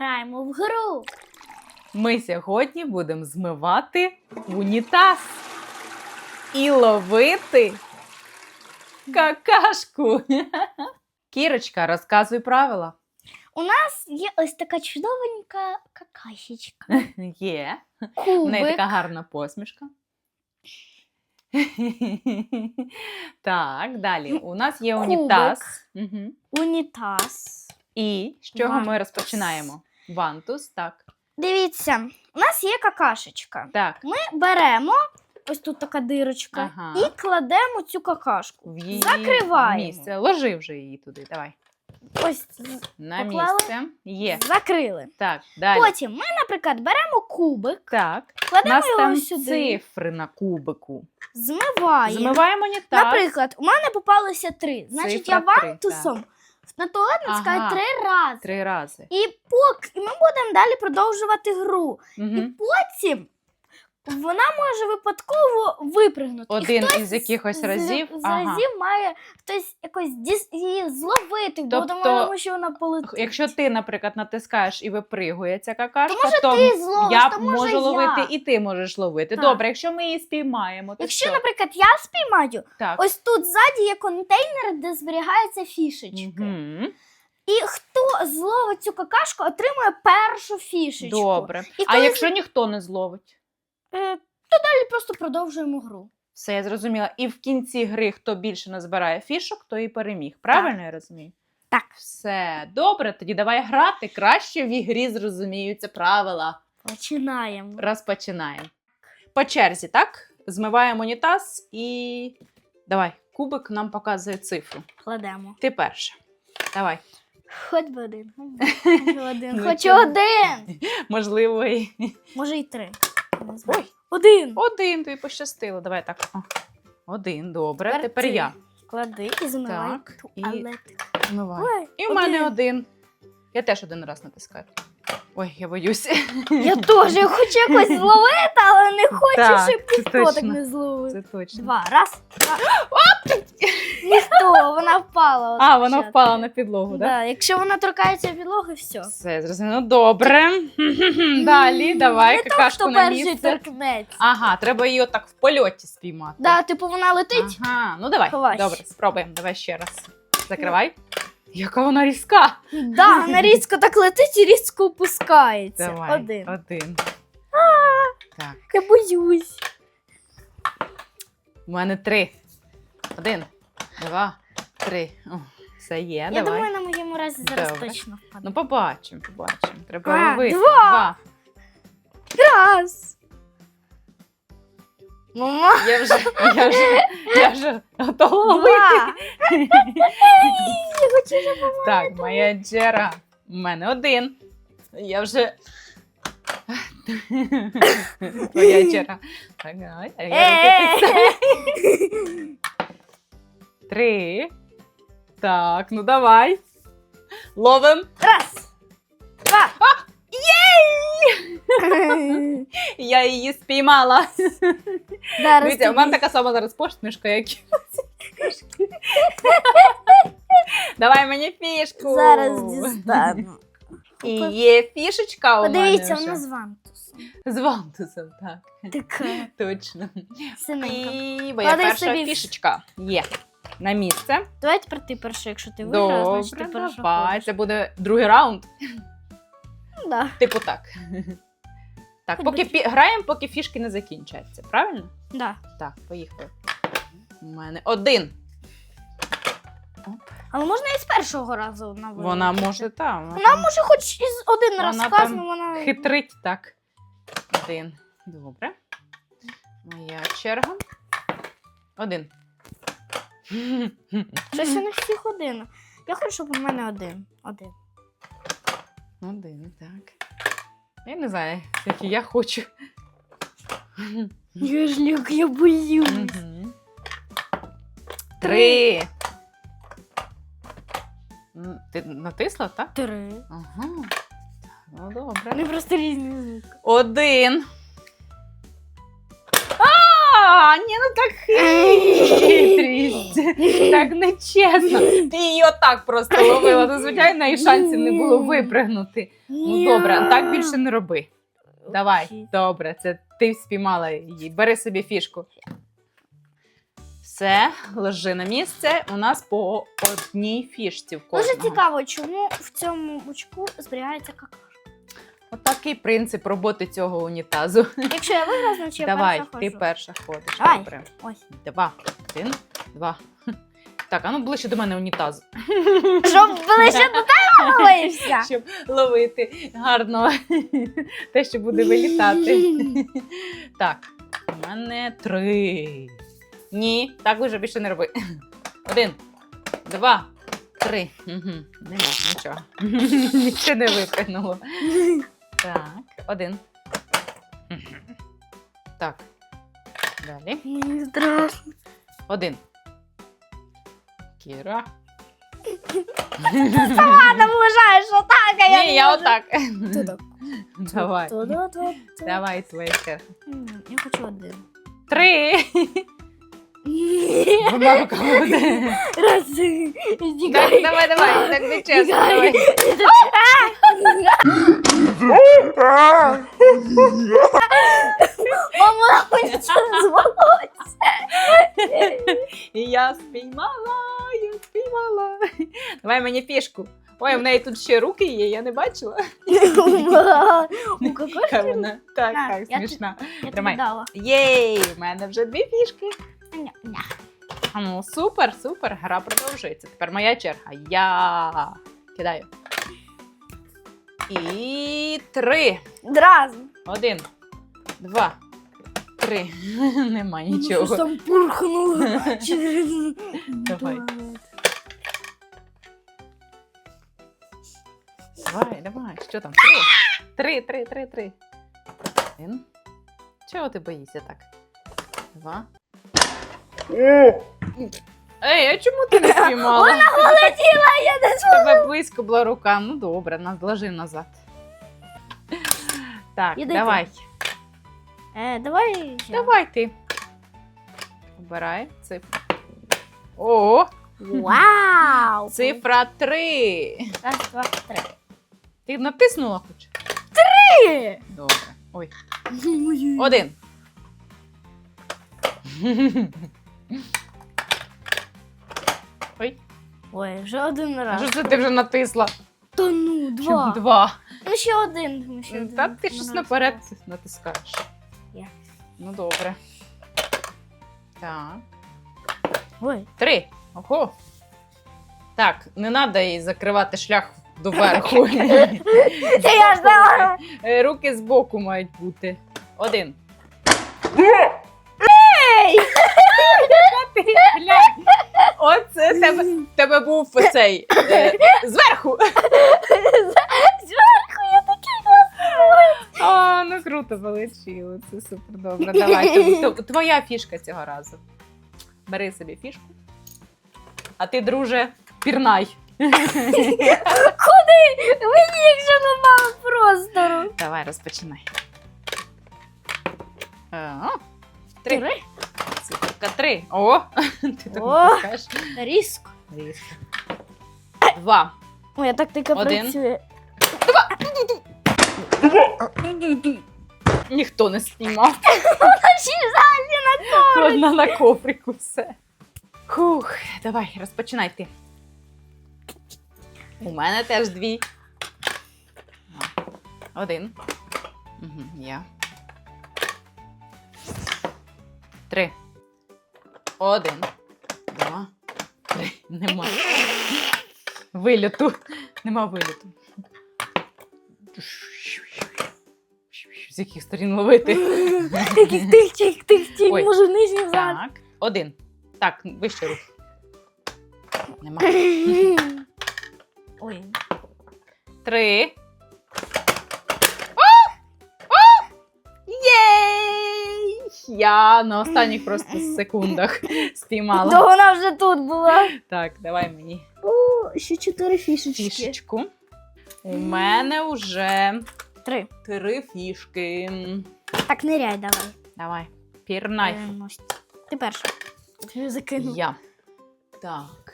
граємо в гру. Ми сьогодні будемо змивати унітаз і ловити какашку. Кірочка, розказуй правила. У нас є ось така чудовенька какашечка. Є. В неї така гарна посмішка. Так, далі. У нас є Кубик. унітаз. Угу. Унітаз. І з чого ми розпочинаємо? Вантус, так. Дивіться, у нас є какашечка. Так. Ми беремо, ось тут така дирочка, Ага. і кладемо цю какашку. В її Закриваємо. місце. Ложи вже її туди. Давай. Ось з- На Поклали? місце. Є. закрили. Так, далі. Потім ми, наприклад, беремо кубик, Так. У кладемо нас його там сюди, цифри на кубику. змиваємо. Змиваємо унітаз. Наприклад, у мене попалося три. Значить, Цифра я три, вантусом на туалет натискаю Ага. три рази. Три рази. І поки і ми будемо далі продовжувати гру. І Угу. потім вона може випадково випригнути. Один із якихось разів. З Ага. разів має хтось якось діс... її зловити, бо Тобто, тому, тому що вона полетить. Якщо ти, наприклад, натискаєш і випригує ця какашка, То, може, то ти зловиш, я то, може, можу я. ловити і ти можеш ловити. Так. Добре, якщо ми її спіймаємо, то Якщо, що? наприклад, я спіймаю, Так. ось тут ззаді є контейнер, де зберігаються фішечки. Мгм. І хто зловить цю какашку, отримує першу фішечку. Добре. І А коли якщо ніхто не зловить? Е, то далі просто продовжуємо гру. Все, я зрозуміла. І в кінці гри, хто більше назбирає фішок, то і переміг. Правильно я розумію? Так. Все, добре, тоді давай грати. Краще в ігрі зрозуміються правила. Починаємо. Розпочинаємо. По черзі, так? Змиваємо унітаз і. Давай, кубик нам показує цифру. Кладемо. Ти перша. Давай. Хоч би один. Хоч би один. Ну, Хоч один. Можливо, і... Може і три. Не знаю. Ой, Один. один тобі пощастило. Давай так. О, Один, добре. Тепер Тепер ти. я. Клади і змивай Так, і- туалет. Ой, І в мене один. Я теж один раз натискаю. Ой, я боюся. Я теж я хочу якось зловити, але не хочу, Так, щоб це ніхто так точно. не зловив. Це точно. Два. Раз. Два. Ніхто, вона впала. от А, вона спочатку. впала на підлогу, так? Да, якщо вона торкається підлоги, все. Все, зрозуміло. Добре. Далі, давай, Не какашку хто на перший місце. торкнеться. Ага, треба її отак в польоті спіймати. Да, типу вона летить. Ага, ну давай. Ховайся. Добре, спробуємо. Давай ще раз. Закривай. Яка вона різка. Да, вона різко так летить і різко опускається. Давай. Один. Один. Так. Я боюсь. У мене три. Один, два, три. О, все є, Я давай. думаю, на моєму разі зараз Добре. точно впаде. Ну, побачимо, побачимо. Треба А, ловити. два. Раз. Мама. Я вже, я вже, я вже готова ловити. Два. Я хочу вже Так, моя черга. У мене один. Я вже. Твоя черга. Так, давай. Е. підставлю. Три. Так, ну давай. Ловим. Раз. Два. Я її спіймала. Зараз Дивіться, у мене тобі. така сама зараз посмішка, як і у цієї кішки. Давай мені фішку. Зараз дістану. І є фішечка у мене Подивіться, вже. вона з вантусом. З вантусом, так. Така Точно. синенька. І моя Клади перша собі в- фішечка є. На місце. Давай тепер ти перша, якщо ти виграв, значить ти Добре, перша. давай. Це буде другий раунд. Ну, Да. Типу так. Так, Хоч поки би- пі- граємо, поки фішки не закінчаться, правильно? Да. Так, поїхали. У мене один. Але можна і з першого разу на Вона може там. Вона може хоч із один раз Вона сказано, вона. Хитрить так. Один. Добре. Моя черга. Один. Щось у них всіх один. Я хочу, щоб у мене один. Один. Один, так. Я не знаю, які я хочу. Я ж як я боюсь. Мгм. Три. М, Ти натисла, так? Три. Ага. Ну, добре. Вони просто різні звуки. Один. А, ну так хитрість. Так нечесно. Ти її отак просто ловила. Ну, звичайно, і шансів не було випригнути. Ну добре, так більше не роби. Давай, добре, це ти спіймала її. Бери собі фішку. Все, ложи на місце. У нас по одній фішці в Дуже цікаво, чому в цьому очку зберігається какашка. Отакий принцип роботи цього унітазу. Якщо я виграю, значить я Давай, перша ти ходжу. перша ходиш. Давай. Добре. Ось. Два. Один, два. Так, а ну ближче до мене унітаз. Щоб ближче до тебе молився. Щоб ловити гарно те, що буде вилітати. Так, у мене три. Ні, так вже більше не роби. Один, два, три. Угу. Нема нічого. Нічого не випрыгнуло. Так, один. Так. Далі. Страшно. Один. Кіра. Сама наближаєш отак, а я Ні, не я можу. отак. Тудок. Давай. Давай твоя черга. М, Я хочу один. Три. Руками буде. Раз. Так, давай, давай, так не чесно. Давай. Мама, нічого звалося. Я спіймала, я спіймала. Давай мені фішку. Ой, в неї тут ще руки є, я не бачила. У вона так, На, так, я смішна. Я Тримай. дала. Єй, в мене вже дві фішки. Ну, супер, супер, гра продовжується. Тепер моя черга. Я кидаю. І три. Зразу. Один, два, три. Нема Щось нічого. там пурхнуло. Давай. Давай, давай. Що там? Три. Три, три, три, три. Один. Чого ти боїшся так? Два. Ей, а чому ти не спіймала? Вона полетіла, я не У тебе близько була рука. Ну добре, наложи назад. Так, Іди давай. Е, давай. ще. Давай ти. Обирай цифру. О, Вау! цифра 3. Раз, два, три. Ти натиснула хоч? Три! Добре. Ой. Один. Ой, Ой, вже один раз. що це ти вже натисла? Та ну, два. Два. Ну ще один. ну, ще один. Та ти щось наперед натискаєш. Я. Ну добре. Так. Ой. Три. Ого. Так, не треба їй закривати шлях доверху. Це я ждала. Е, Руки збоку мають бути. Один. Ей! Ти. Оце тебе, тебе був цей е, зверху. Зверху я такий класний. О, ну круто вилучило. Це супер добре. Давай. то- Твоя фішка цього разу. Бери собі фішку. А ти, друже, пірнай. Куди? Мені якщо немає простору. Давай, розпочинай. Е, три. Три. Циферка три. О, ти так О. натискаєш. Різко. Різко. Два. А тактика Один. працює. Ніхто не знімав. Одна на коврику все. Хух, давай, розпочинай ти. У мене теж дві. Один. Угу, я. Три. Один. Два. Три. Нема. Вильоту. Нема вильоту. З яких сторін ловити? Таких тих, тих, тих, тих, Ой. може нижній зад. Так. Один. Так, вище рух. Нема. Ой. Три. Я на останніх просто секундах спіймала. То вона вже тут була. Так, давай мені О, ще чотири фішечки. фішечку. У мене вже Три. три фішки. Так, ниряй давай. Давай, Пірнай. Переможці. Ти перша. Я закинув. Я. Так.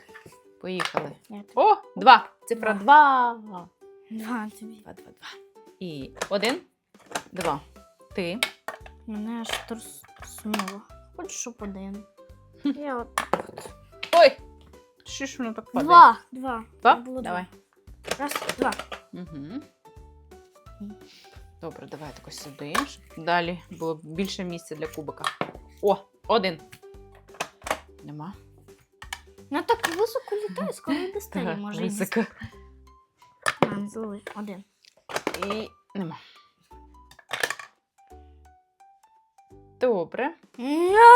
Поїхали. Я тобі. О, два. Цифра Два. два. Два тобі. Два, два. І один, два. Ти. Мене аж торснуло. Хоч щоб один. Я от. Ой! Що ж воно так падає? Два. Два. Два? Було два. Давай. Раз, два. Угу. Добре, давай тако сюди, щоб далі було більше місця для кубика. О, один. Нема. Ну так високо літає, скоро і достає може. високо. Мам, зловий. Один. І нема. Добре. Ну,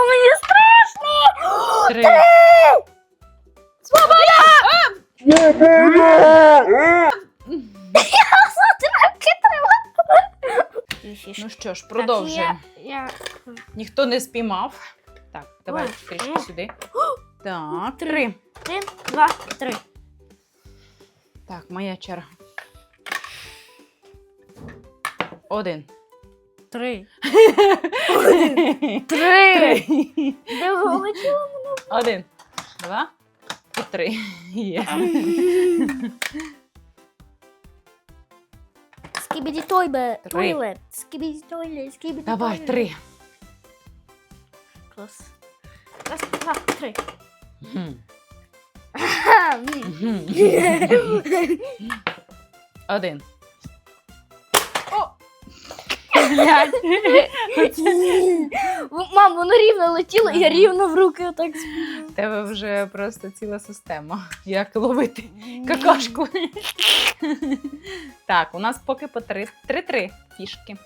мені страшно! Три. Дві фішки. Ну що ж, продовжуємо. Ніхто не спіймав. Так, давай Ой, трішки е. сюди. Так, три. Один, два, три. Так, моя черга. Один. Три. Три. Один. Два. І три. Є. Скібіді тойбе. Три. Тойлет. Скібіді тойлет. Скібіді Давай, три. Клас. Раз, два, три. Мгм. Ха, ні. Мгм. Один. Блядь. Мам, воно рівно летіло, і я рівно в руки отак В тебе вже просто ціла система. Як ловити какашку. Так, у нас поки по три. Три-три фішки.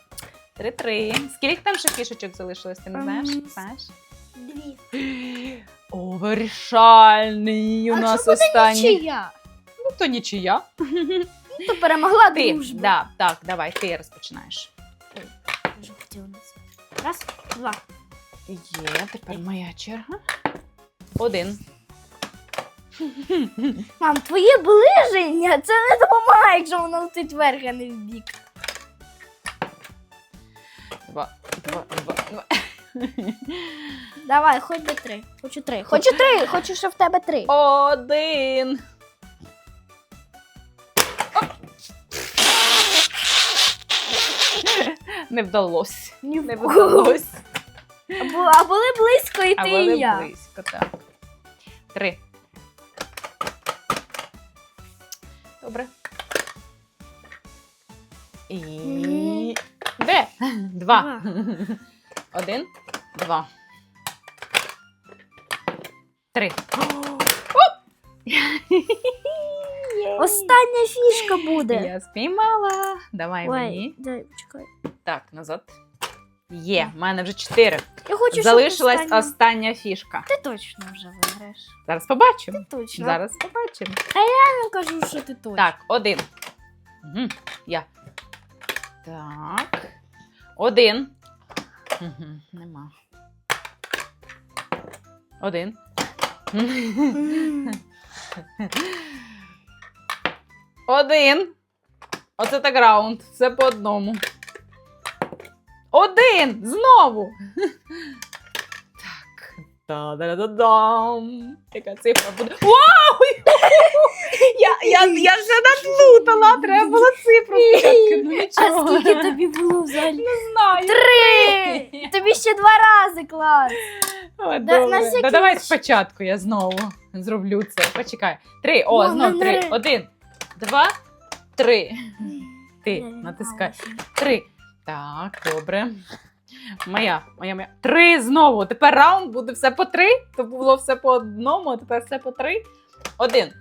Три-три. Скільки там ще фішечок залишилось, ти не знаєш? Знаєш? Дві. О, вирішальний у нас останній. нічия? Ну, то нічия. Ну, то перемогла Ти, дружба. да, так, давай, ти розпочинаєш. Раз, два. Є, тепер моя черга. Один. Мам, твоє ближення це не допомагає, якщо воно летить вверх, а не в бік. Два, два, два, два. Давай, хоч би три. Хочу три. Хочу три. Хочу, щоб в тебе три. Один. Не вдалося. Ні Не кого. вдалося. Або, а були близько і А ти були і я. близько, так. Три. Добре. І. Ні. Де? Два. Один, два. Три. Остання фішка буде. Я спіймала. Давай мені. Дай, чекай. Так, назад. Є, в мене вже чотири. Я хочу, щоб Залишилась остання- остання фішка. Ти точно вже виграєш. Зараз побачимо. Ти точно. Зараз побачимо. Я кажу, що ти точно. Так, один. Угу. Я. Так. Один. Угу. Нема. Один. Один. Оце так раунд. Все по одному. Один! Знову. Так. Та-да-да-дам. Яка цифра буде? Вау! Я, я, я вже надлутала. Треба було цифру спочатку. Ну А нічого. скільки тобі було взагалі? Не знаю. Три! Тобі ще два рази клас. О, на добре. всякий Да, давай спочатку я знову зроблю це. Почекай. Три. О, Мама, знов три. три. Один, два, три. Ти натискай. Три. Так, добре. Моя, моя, моя. Три знову. Тепер раунд буде все по три. То було все по одному, а тепер все по три. Один,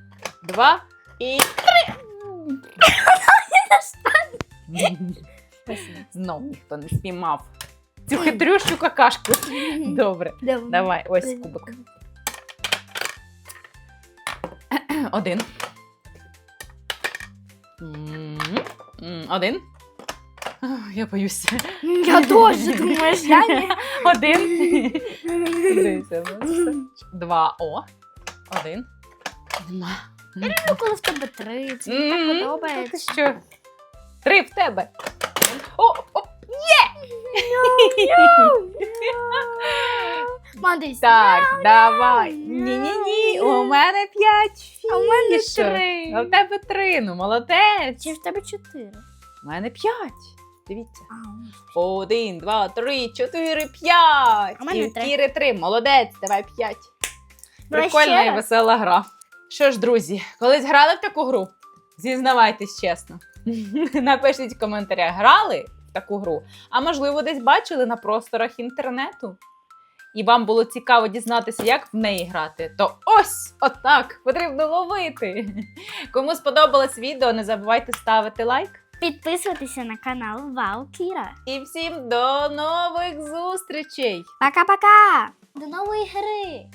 два і три. Знов ніхто не спіймав. Цю хитрющу какашку. Добре. Давай. Ось кубок. Один. Один. Я боюся. Я теж думаєш, я не. Один. Ну, Два. О. Один. Нема. Ну, коли в тебе три, це мені так подобається. що? Три в тебе. О, о, Молодець. Так, давай. Ні-ні-ні, у мене п'ять А у мене фішок. три. А в тебе три, ну молодець. Чи в тебе чотири? У мене п'ять. Дивіться. Один, два, три, чотири, п'ять. А мене І три. Кіри три. Молодець, давай п'ять. Давай Прикольна ще і раз. весела гра. Що ж, друзі, колись грали в таку гру? Зізнавайтесь чесно. Напишіть в коментарях, грали в таку гру, а можливо, десь бачили на просторах інтернету. І вам було цікаво дізнатися, як в неї грати, то ось отак потрібно ловити. Кому сподобалось відео, не забувайте ставити лайк. Підписуйтеся на канал Вау Кіра. І всім до нових зустрічей! Пока-пока! До нової гри!